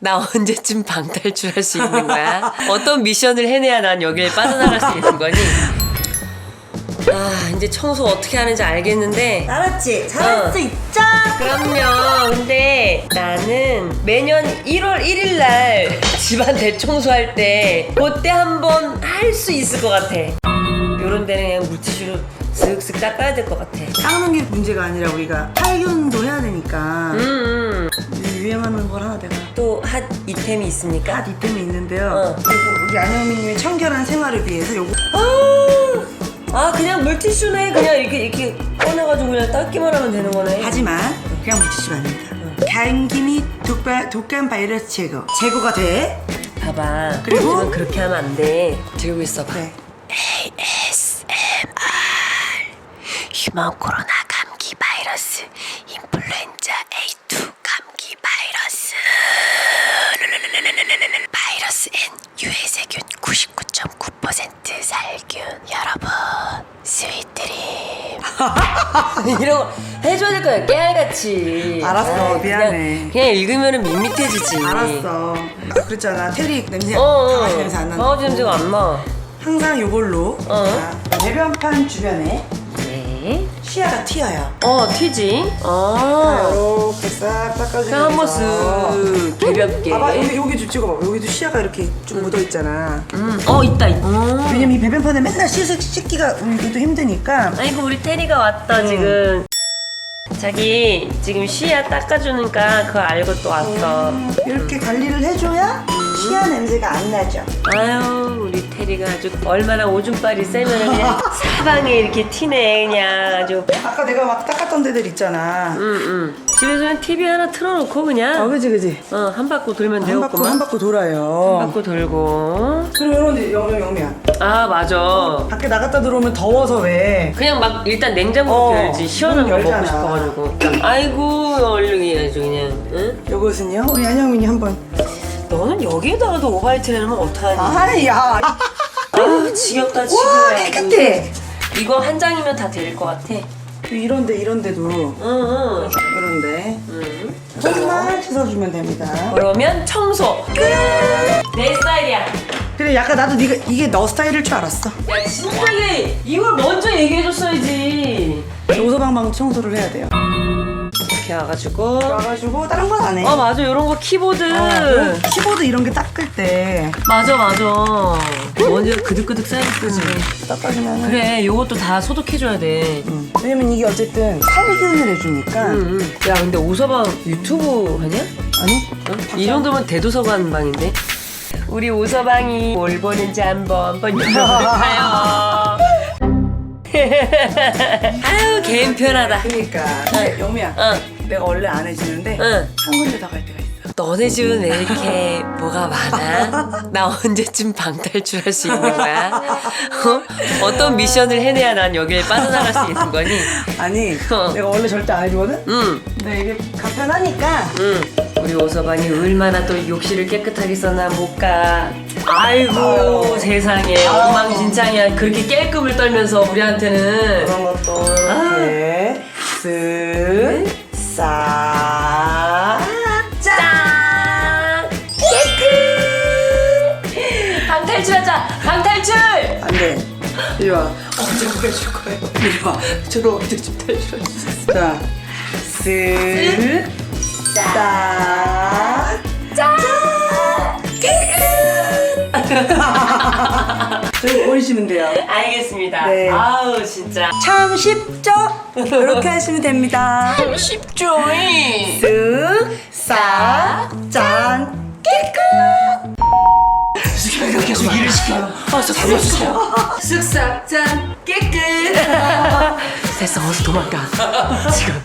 나 언제쯤 방탈출할 수 있는 거야? 어떤 미션을 해내야 난 여기를 빠져나갈 수 있는 거니? 아 이제 청소 어떻게 하는지 알겠는데 알았지? 잘할 어. 수 있죠? 그럼요. 근데 나는 매년 1월 1일 날 집안 대청소할 때 그때 한번 할 수 있을 것 같아. 요런 데는 그냥 물티슈로 슥슥 닦아야 될 것 같아. 닦는 게 문제가 아니라 우리가 살균도 해야 되니까 음, 유행하는 걸 하나 내가 또 핫 이템이 있습니까? 핫 이템이 있는데요 어. 그리고 우리 안영민님의 청결한 생활을 위해서 요거 아, 아 그냥 물티슈네 그냥 이렇게 이렇게 꺼내가지고 그냥 닦기만 하면 되는 거네. 하지만 그냥 물티슈가 아닙니다 감기 및 독바, 독감 바이러스 제거 제거가 돼 봐봐. 그리고? 하지만 그렇게 하면 안 돼. 들고 있어봐. 네. 휴먼 코로나 감기 바이러스 인플루엔자 A2 감기 바이러스 바이러스 N 유해세균 99.9% 살균 여러분 스윗드림 이런 거 해줘야 될 거야 깨알같이. 알았어, 아이, 미안해. 그냥, 그냥 읽으면 밋밋해지지. 알았어. 아, 그랬잖아. 테리 냄새 어, 어, 강아지 냄새 안 난다. 강아지 냄새가 안나. 항상 요걸로 어. 자, 배변판 주변에 네. 시야가 튀어요. 어 튀지? 어 이렇게 싹 닦아주면서. 그냥 한번 쓱 개볍게. 봐봐 여기 여기 좀 찍어봐. 여기도 시야가 이렇게 좀 묻어 있잖아. 음, 어 있다 있다. 음. 왜냐면 이 배변판에 맨날 씻, 씻기가 우리도 힘드니까. 아이고 우리 테리가 왔다 지금. 자기 지금 시야 닦아주니까 그거 알고 또 왔어. 이렇게 관리를 해줘야 시야 냄새가 안 나죠. 아유 우리 테리가 아주 얼마나 오줌빨이 세면 그냥 사방에 이렇게 튀네 그냥 아주. 아까 내가 막 닦았던 데들 있잖아. 응응 집에서는 TV 하나 틀어놓고 어 그냥. 그지 그지. 어 한 바퀴 돌면 한 바퀴 되겠구만. 한 바퀴 돌아요. 한 바퀴 돌고. 그리고 이런 데 영영 영미야. 아 맞아. 밖에 나갔다 들어오면 더워서 왜? 그냥 막 일단 냉장고 어, 열지. 시원한 문거 먹고 열잖아. 싶어가지고. 아이고 얼른 아주 그냥 응? 요것은요? 우리 안영민이 한번. 너는 여기에다가도 오바이트를 하면 어떡하니? 아야 아 지겹다 와 깨끗해. 이거 한 장이면 다 될 것 같아. 이런데 이런데도. 응응. 이런데. 응. 조금만 씻어주면 됩니다. 그러면 청소. 끝내 스타일이야. 그래 약간 나도 네가 이게 너 스타일일 줄 알았어. 야 진작에 이걸 먼저 얘기해줬어야지. 오서방방 청소를 해야 돼요 이렇게 와가지고 와가지고 다른 건 안 해. 아 맞아 이런 거 키보드 어, 키보드 이런 게 닦을 때 맞아 맞아 먼저 그득그득 쌓여있지 닦아주면 그래 요것도 다 소독해줘야 돼 음. 왜냐면 이게 어쨌든 살균을 해주니까 응, 응. 야 근데 오서방 유튜브 하냐? 아니 어? 이 정도면 대도서관 방인데 우리 오서방이 뭘 보는지 한번 열어볼까요? 아유 개인 편하다 그러니까 근데 영미야 어. 내가 원래 안 해주는데 응. 한 군데 더 갈 때가 있어 너네 집은 왜 이렇게 뭐가 많아? 나 언제쯤 방탈출할 수 있는 거야? 어? 어떤 미션을 해내야 난 여기를 빠져나갈 수 있는 거니? 아니 어. 내가 원래 절대 안 해주거든 응, 근데 이게 간편하니까 응. 우리 오서방이 얼마나 또 욕실을 깨끗하게 써나 못 가. 아이고. 세상에 엉망진창이야. 그렇게 깨끔을 떨면서 우리한테는 그런 것도 아. 이렇게 쓱 싹 짠! 깨끗! 방탈출하자! 방탈출! 안 돼 이리 와 언제 보여줄 거예요 이리 와 저도 언제 좀 있어 자쓱 싹. 짠! 저희 보이시면 돼요 알겠습니다. 네. 아우 진짜 참 쉽죠? 이렇게 하시면 됩니다 쉽죠? 쓱 싹 짠 깨끗 계속 일을 시켜요 아, 저 살려주세요. 쓱싹 짠 깨끗. 됐어, 어서 도망가. 지금